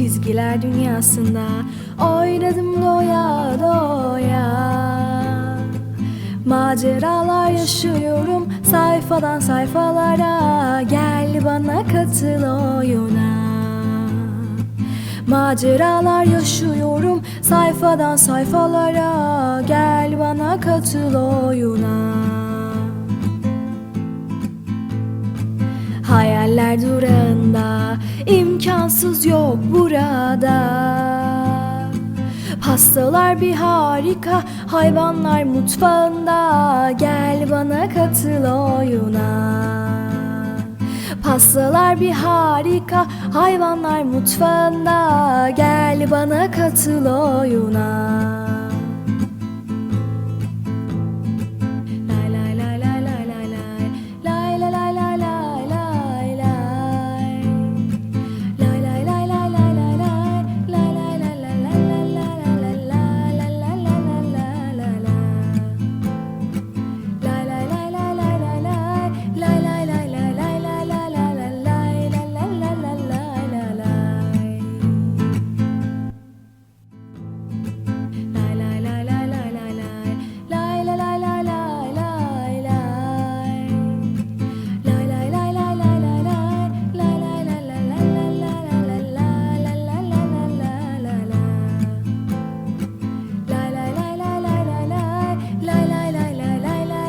bilgiler dünyasında. Oynadım doya doya. Maceralar yaşıyorum sayfadan sayfalara. Gel bana katıl oyuna. Maceralar yaşıyorum sayfadan sayfalara. Gel bana katıl oyuna. Hayaller durağında imkansız Pastalar bir harika hayvanlar mutfağında. Gel bana katıl oyuna. Pastalar bir harika hayvanlar mutfağında. Gel bana katıl oyuna